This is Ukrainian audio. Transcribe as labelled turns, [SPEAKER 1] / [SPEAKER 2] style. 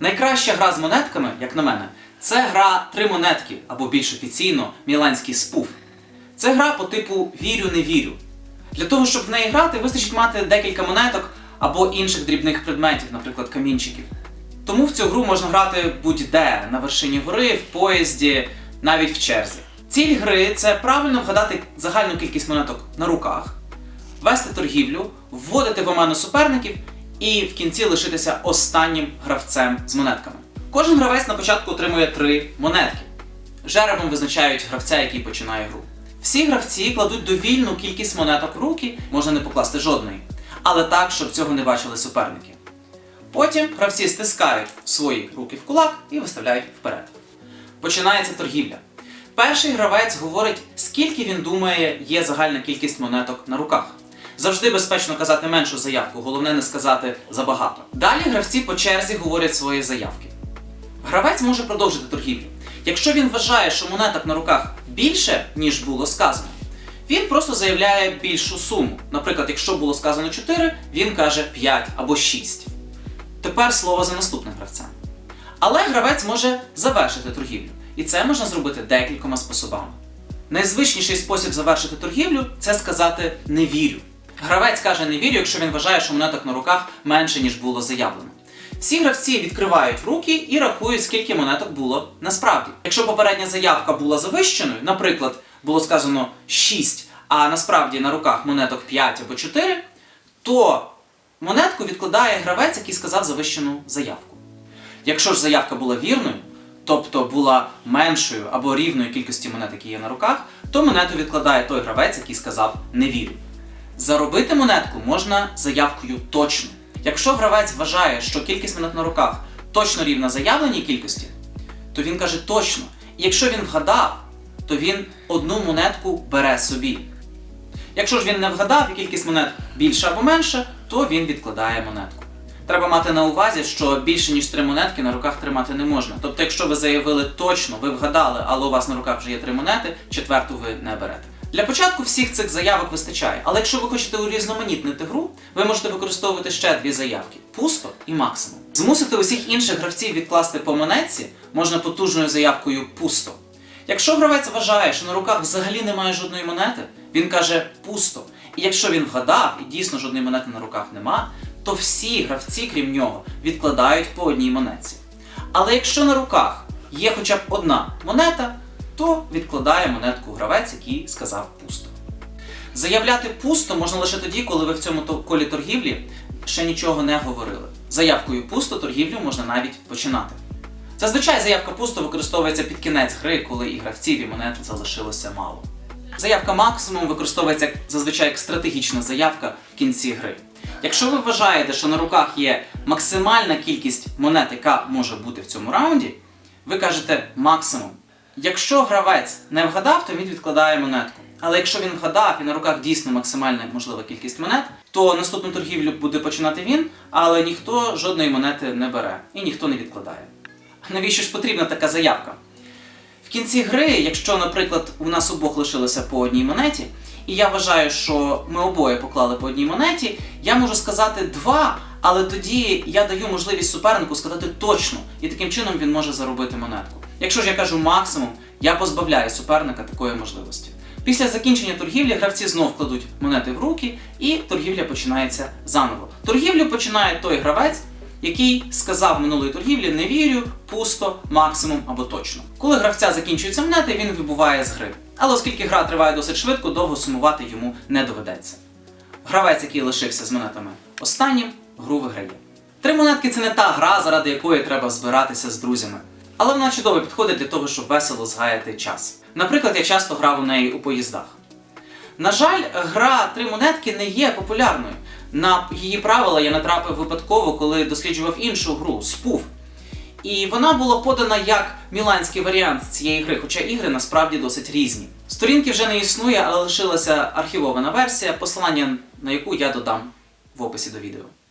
[SPEAKER 1] Найкраща гра з монетками, як на мене, це гра три монетки, або більш офіційно міланський спуф. Це гра по типу вірю, не вірю. Для того, щоб в неї грати, вистачить мати декілька монеток або інших дрібних предметів, наприклад, камінчиків. Тому в цю гру можна грати будь-де, на вершині гори, в поїзді, навіть в черзі. Ціль гри це правильно вгадати загальну кількість монеток на руках, вести торгівлю, вводити в оману суперників і в кінці лишитися останнім гравцем з монетками. Кожен гравець на початку отримує три монетки. Жеребом визначають гравця, який починає гру. Всі гравці кладуть довільну кількість монеток в руки, можна не покласти жодної, але так, щоб цього не бачили суперники. Потім гравці стискають свої руки в кулак і виставляють вперед. Починається торгівля. Перший гравець говорить, скільки він думає є загальна кількість монеток на руках. Завжди безпечно казати меншу заявку, головне не сказати забагато. Далі гравці по черзі говорять свої заявки. Гравець може продовжити торгівлю. Якщо він вважає, що монеток на руках більше, ніж було сказано, він просто заявляє більшу суму. Наприклад, якщо було сказано 4, він каже 5 або 6. Тепер слово за наступним гравцем. Але гравець може завершити торгівлю. І це можна зробити декількома способами. Найзвичніший спосіб завершити торгівлю це сказати не вірю. Гравець каже не вірю, якщо він вважає, що монеток на руках менше, ніж було заявлено. Всі гравці відкривають руки і рахують, скільки монеток було насправді. Якщо попередня заявка була завищеною, наприклад, було сказано 6, а насправді на руках монеток 5 або 4, то монетку відкладає гравець, який сказав завищену заявку. Якщо ж заявка була вірною, тобто була меншою або рівною кількості монет, які є на руках, то монету відкладає той гравець, який сказав не вірю. Заробити монетку можна заявкою точно. Якщо гравець вважає, що кількість монет на руках точно рівна заявленій кількості, то він каже точно. І якщо він вгадав, то він одну монетку бере собі. Якщо ж він не вгадав і кількість монет більша або менша, то він відкладає монетку. Треба мати на увазі, що більше ніж три монетки на руках тримати не можна. Тобто, якщо ви заявили точно, ви вгадали, але у вас на руках вже є три монети, четверту ви не берете. Для початку всіх цих заявок вистачає, але якщо ви хочете урізноманітнити гру, ви можете використовувати ще дві заявки пусто і максимум. Змусити усіх інших гравців відкласти по монетці можна потужною заявкою пусто. Якщо гравець вважає, що на руках взагалі немає жодної монети, він каже пусто. І якщо він вгадав і дійсно жодної монети на руках нема, то всі гравці, крім нього, відкладають по одній монетці. Але якщо на руках є хоча б одна монета, то відкладає монетку гравець, який сказав пусто. Заявляти пусто можна лише тоді, коли ви в цьому колі торгівлі ще нічого не говорили. Заявкою пусто торгівлю можна навіть починати. Зазвичай заявка пусто використовується під кінець гри, коли і гравців, і монет залишилося мало. Заявка максимум використовується зазвичай як стратегічна заявка в кінці гри. Якщо ви вважаєте, що на руках є максимальна кількість монет, яка може бути в цьому раунді, ви кажете максимум. Якщо гравець не вгадав, то він відкладає монетку. Але якщо він вгадав і на руках дійсно максимальна можлива кількість монет, то наступну торгівлю буде починати він, але ніхто жодної монети не бере і ніхто не відкладає. Навіщо ж потрібна така заявка? В кінці гри, якщо, наприклад, у нас обох лишилося по одній монеті, і я вважаю, що ми обоє поклали по одній монеті, я можу сказати два, але тоді я даю можливість супернику сказати точно, і таким чином він може заробити монетку. Якщо ж я кажу максимум, я позбавляю суперника такої можливості. Після закінчення торгівлі гравці знов кладуть монети в руки, і торгівля починається заново. Торгівлю починає той гравець, який сказав минулої торгівлі не вірю, пусто, максимум або точно. Коли гравця закінчуються монети, він вибуває з гри. Але оскільки гра триває досить швидко, довго сумувати йому не доведеться. Гравець, який лишився з монетами останнім, гру виграє. Три монетки це не та гра, заради якої треба збиратися з друзями. Але вона чудово підходить для того, щоб весело згаяти час. Наприклад, я часто грав у неї у поїздах. На жаль, гра три монетки не є популярною. На її правила я натрапив випадково, коли досліджував іншу гру спуф. І вона була подана як міланський варіант цієї гри, хоча ігри насправді досить різні. Сторінки вже не існує, але лишилася архівована версія, посилання на яку я додам в описі до відео.